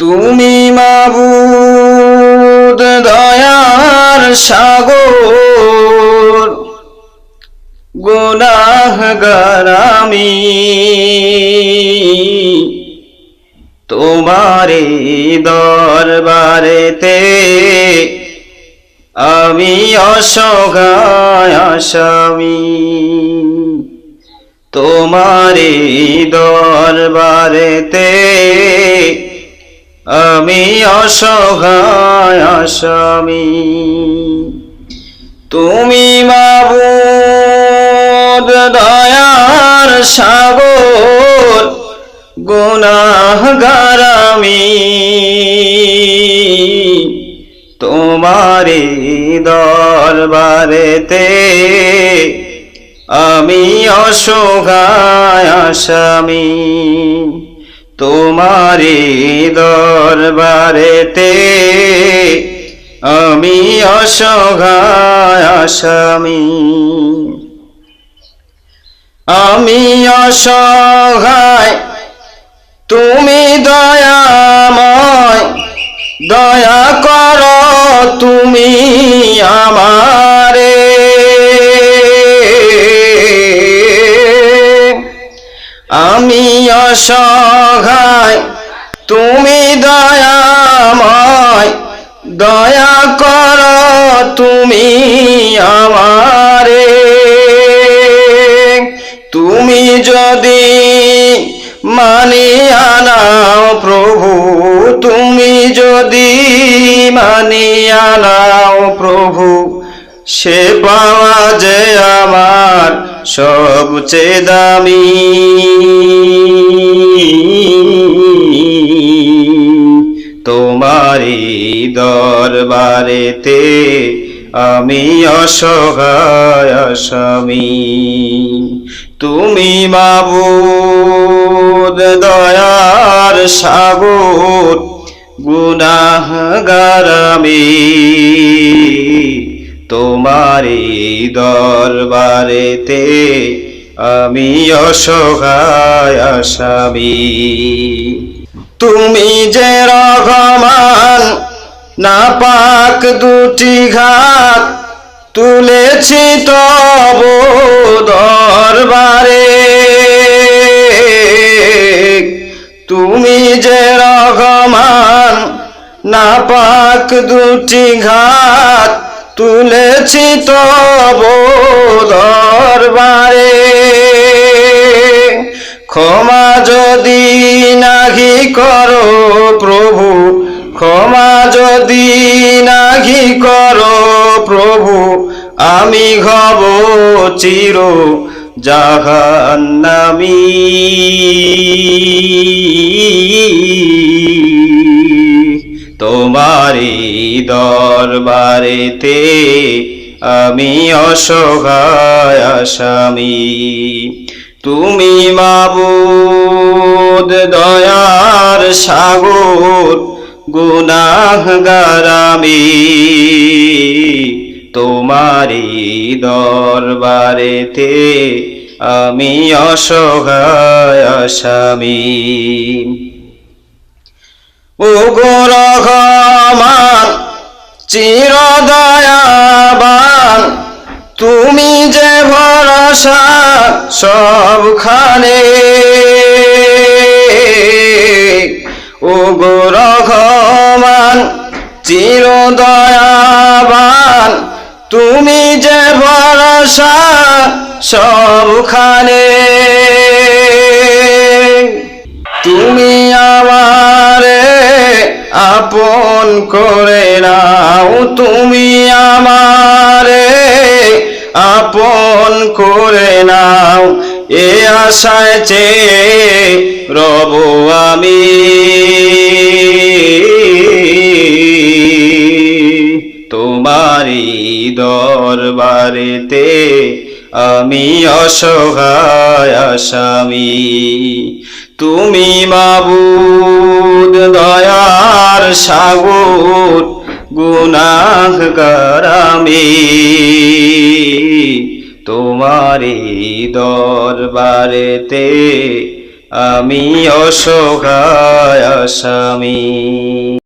তুমি মাবুদ দয়ার সাগর গুনাহগার আমি। তোমারে দরবারেতে আমি অসগায় আসামি। তোমারে দরবারেতে আমি অসহায় আসামি। তুমি মাবুদ দয়ার সাগর গুনাহগার আমি। তোমারে দরবারেতে আমি অসহায় আসামি। তোমারে দরবারেতে আমি অসহায় আমি অসহায় তুমি দয়া আমি অসহায়, তুমি দয়াময়। দয়া কর তুমি আমারে। তুমি যদি মানিয়া নাও প্রভু, তুমি যদি মানিয়া নাও প্রভু, সে পাওয়া যে আমার সবচেয়ে দামি। তোমারি দরবারেতে আমি অসহায় আসামি তুমি মাবুদ দয়ার সাগর গুনাহগার আমি তোমারি দরবারেতে আমি অসহায় আসামি। তুমি যে রহমান না পাক দুটি ঘাত তুলেছি তব দরবারে। তুমি যে রহমান না পাক দুটি ঘাত তুলেছি তব দরবারে ক্ষমা যদি নাহি করো প্রভু, ক্ষমা যদি নাহি করো প্রভু, আমি ঘব চির জাহান্নামি। তোমারি দরবারেতে আমি অসহায় আসামি। তুমি মাবুদ দয়ার সাগর গুনাহগার আমি। তোমারি দরবারেতে আমি অসহায় আসামি। রহমান চির দয়াবান তুমি যে ভরসা সবখানে। ও রহমান চির তুমি যে ভরসা সবখানে। তুমি আমারে আপন করে নাও তুমি আমারে, আপন করে নাও। এ আশায় চেয়ে রব আমি। তোমারি দরবারেতে আমি অসহায় আসামি। তুমি মাবুদ দয়ার সাগর গুনাহগার আমি তোমারি দরবারেতে আমি অসহায় আসামি।